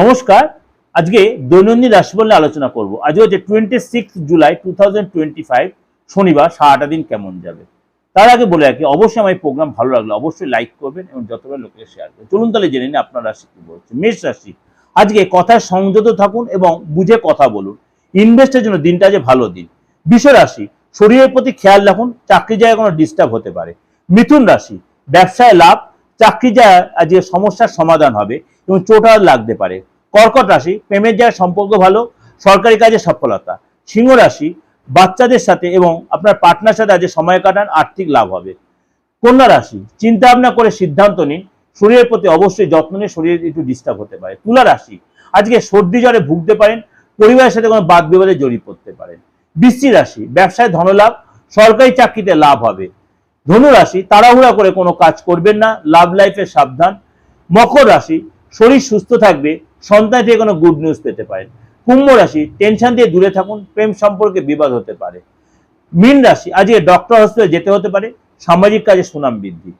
নমস্কার। আজকে দৈনন্দিন রাশিফল নিয়ে আলোচনা করব। আজকে হচ্ছে twenty six July two thousand twenty five শনিবার, সারাটা দিন কেমন যাবে? তার আগে বলে রাখি, অবশ্যই আমার এই প্রোগ্রাম ভালো লাগলে অবশ্যই লাইক করবেন এবং যতবার লোকে শেয়ার করবেন। চলুন তাহলে জেনে নিন আপনার রাশি কি বলছে। মেষ রাশি, আজকে কথায় সংযত থাকুন এবং বুঝে কথা বলুন। ইনভেস্টের জন্য দিনটা যে ভালো দিন। বিষ রাশি, শরীরের প্রতি খেয়াল রাখুন চাকরি জায়গায় কোনো ডিস্টার্ব হতে পারে। মিথুন রাশি, ব্যবসায় লাভ চাকরি জায়গায় আজকে সমস্যার সমাধান হবে এবং চোটার লাগতে পারে। কর্কট রাশি, প্রেমের জায়গায় সম্পর্ক ভালো, সরকারি কাজে সফলতা। সিংহ রাশি, বাচ্চাদের সাথে এবং আপনার পার্টনার সাথে আজকে সময় কাটান, আর্থিক লাভ হবে। কন্যা রাশি চিন্তা ভাবনা করে সিদ্ধান্ত নিন। শরীরের প্রতি অবশ্যই যত্ন নিয়ে শরীরে একটু ডিস্টার্ব হতে পারে। তুলা রাশি, আজকে সর্দি জ্বরে ভুগতে পারেন, পরিবারের সাথে কোনো বাদ বিবাদে জড়িয়ে পড়তে পারেন। বৃষ্টি রাশি, ব্যবসায় ধনলাভ, সরকারি চাকরিতে লাভ হবে। ধনু রাশি তাড়াহুড়া করে কোনো কাজ করবেন না লাভ লাইফে সাবধান। মকর রাশি, শরীর সুস্থ থাকবে, সন্তান থেকে কোনো গুড নিউজ পেতে পারেন। কুম্ভ রাশি টেনশন দিয়ে দূরে থাকুন, প্রেম সম্পর্কে বিবাদ হতে পারে। মীন রাশি, আজকে ডক্টর হসপিটালে যেতে হতে পারে, সামাজিক কাজে সুনাম বৃদ্ধি।